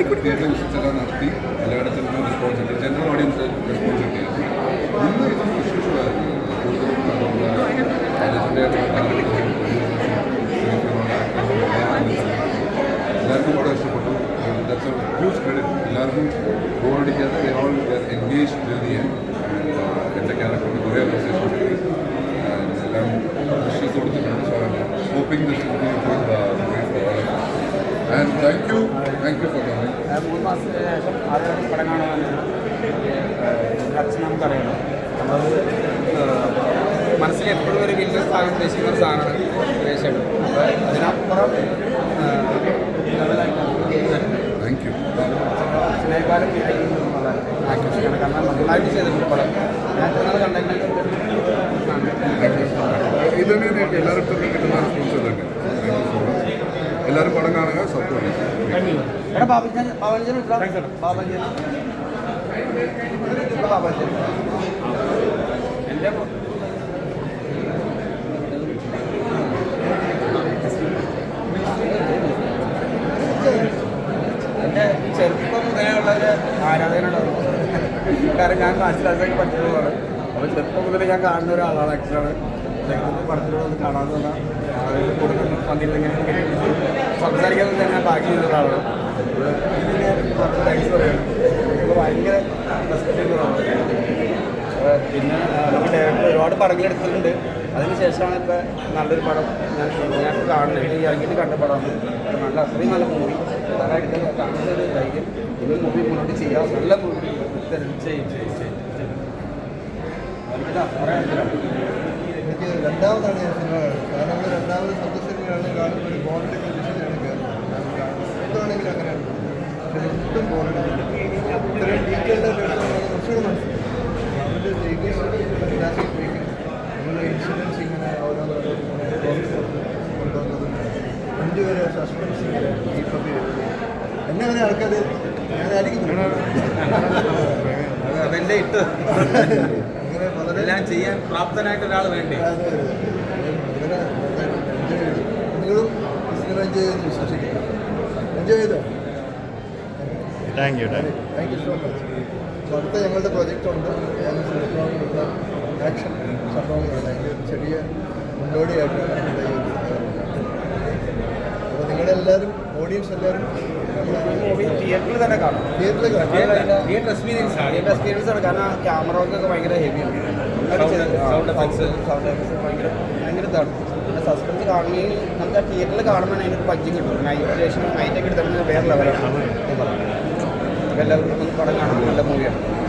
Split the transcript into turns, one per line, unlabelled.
Theatre visits എല്ലാം നടത്തി എല്ലായിടത്തും റെസ്പോൺസ് കിട്ടി ജനറൽ ഓഡിയൻസ് റെസ്പോൺസ് കിട്ടിയിരുന്നു ഇന്ന് ഇത് സ്പെഷ്യൽ ഷോ ആയിരുന്നു കൂടുതലും രാജേഷിന്റെ എല്ലാവർക്കും വളരെ ഇഷ്ടപ്പെട്ടു ദാറ്റ്സ് എ ഹ്യൂജ് ക്രെഡിറ്റ് എല്ലാവർക്കും ബോറടിക്കാതെ ഓൾ എൻഗേജ് ജേർണി എന്റെ ക്യാരക്ടറിന് കുറേ അപ്രീസിയേഷൻ കിട്ടി എല്ലാം കൊടുത്തിട്ടുണ്ട് so hoping this and thank you thank you for coming
മൂന്ന് മാസത്തിന് ശേഷം ആദ്യമായിട്ട് പടം കാണാൻ അച്ഛൻ നമുക്കറിയണം നമ്മൾ മനസ്സിൽ എപ്പോഴും ഒരു വലിയ സ്ഥാനം ഉദ്ദേശിക്കുന്ന ഒരു സാധനമാണ് സുരേഷേട്ടൻ അപ്പോൾ അതിനപ്പുറം
താങ്ക് യു
അച്ഛനേക്കാളും ആക്ടിവിറ്റിയാണ് കാരണം നന്നായിട്ട് ചെയ്തിട്ടുണ്ട് പടം. ഞാൻ കണ്ടെങ്കിൽ
ഇത് എല്ലാവർക്കും കിട്ടുന്ന റെസ്പോൺസ് തന്നെ എല്ലാവരും പടം കാണുക സപ്പോർട്ട് ചെയ്യുക
എന്റെ ചെറുപ്പം മുതലേ ഉള്ള ഒരു ആരാധനയുണ്ടാവും കാരണം ഞാൻ നാച്ചുറലായിട്ട് പഠിച്ചതാണ് അപ്പോൾ ചെറുപ്പം മുതലേ ഞാൻ കാണുന്ന ഒരാളാണ് ആക്ച്വലാണ് പഠിച്ചിട്ടുള്ളത് പടത്തിലൂടെ ആളുകൾ കൊടുക്കുന്ന പന്തിൽ ഇങ്ങനെ സംസാരിക്കാൻ തന്നെ ബാക്കി ചെയ്ത ഒരാളാണ് കുറച്ച് താങ്ക്സ് അപ്പോൾ ഭയങ്കര പിന്നെ നമ്മൾ ഡയറക്ടർ ഒരുപാട് പടങ്ങൾ എടുത്തിട്ടുണ്ട്. അതിനുശേഷമാണ് ഇപ്പോൾ നല്ലൊരു പടം ഞാൻ ഞാൻ കാണുന്നത്. ഈ ഇറങ്ങിയിട്ട് കണ്ട പടമാണ്. നല്ല അത്രയും നല്ല മൂവി അതായിട്ട് കാണുന്ന ഒരു ധൈര്യം. ഇനി മൂവി മുന്നോട്ട് ചെയ്യാം. നല്ല മൂവി ചെയ്യും ചെയ്യും ചെയ്യും എനിക്കിതാ പറയാനില്ല
എനിക്ക് രണ്ടാമതാണ് ഞാൻ സിനിമ കാണുന്നത്. കാരണം നമ്മൾ രണ്ടാമത് സ്വന്തം സിനിമയാണ് കാണുമ്പോൾ ഒരു ബോറിന്റെ കണ്ടീഷനാണ് കയറുന്നത്. എന്താണെങ്കിലും അങ്ങനെയാണ്. പക്ഷേ ഒട്ടും ബോറടിക്കില്ല ഇത്രയും ഡീറ്റെയിൽഡ് കുറച്ചുകൂടെ മനസ്സിലായി അവരുടെ ഫാന്റാസ്റ്റിക് മേക്കിംഗ് നമ്മൾ ഇൻഷുറൻസ് ഇങ്ങനെ ഓരോന്നോരോ കൊണ്ടുവന്നതും സസ്പെൻസ് ഇങ്ങനെ കീപ്പപ്പ് ചെയ്തത് എന്നെ വരെ ആൾക്കാർ ഞാനായിരിക്കും
അതെല്ലാം ഇട്ട് എല്ലാം ചെയ്യാൻ പ്രാപ്തനായിട്ട് ഒരാൾ വേണ്ടേ.
നിങ്ങളും സിനിമ എൻജോയ് ചെയ്തെന്ന് വിശ്വസിക്കുന്നു. എൻജോയ് ചെയ്തോ?
Thank you thank you
so much അടുത്ത ഞങ്ങളുടെ പ്രൊജക്റ്റ് ഉണ്ട്. ആക്ഷൻ സംഭവങ്ങളാണ് ചെറിയ മുന്നോടിയായിട്ടാണ് അപ്പോൾ നിങ്ങളെല്ലാവരും ഓഡിയൻസ് എല്ലാവരും
തിയേറ്ററിൽ തന്നെ കാണാം
തിയേറ്ററിൽ
തിയേറ്റർ എക്സ്പീരിയൻസ് ആണ് തിയേറ്റർ എക്സ്പീരിയൻസ് ആണ് കാരണം ക്യാമറ വർക്കൊക്കെ ഭയങ്കര heavy sound effects sound effects ഭയങ്കര ഭയങ്കര ഇതാണ് പിന്നെ സസ്പെൻസ് കാണുകയും നമുക്ക് ആ തിയേറ്ററിൽ കാണുമ്പോൾ അതിനൊരു പഞ്ചിങ് കിട്ടും നൈറ്റ് ശേഷം നൈറ്റൊക്കെ എടുത്തിട്ട് വേറെ ലെവലാണ് എല്ലാവർക്കും പടം കാണാൻ നല്ല മൂവിയാണ്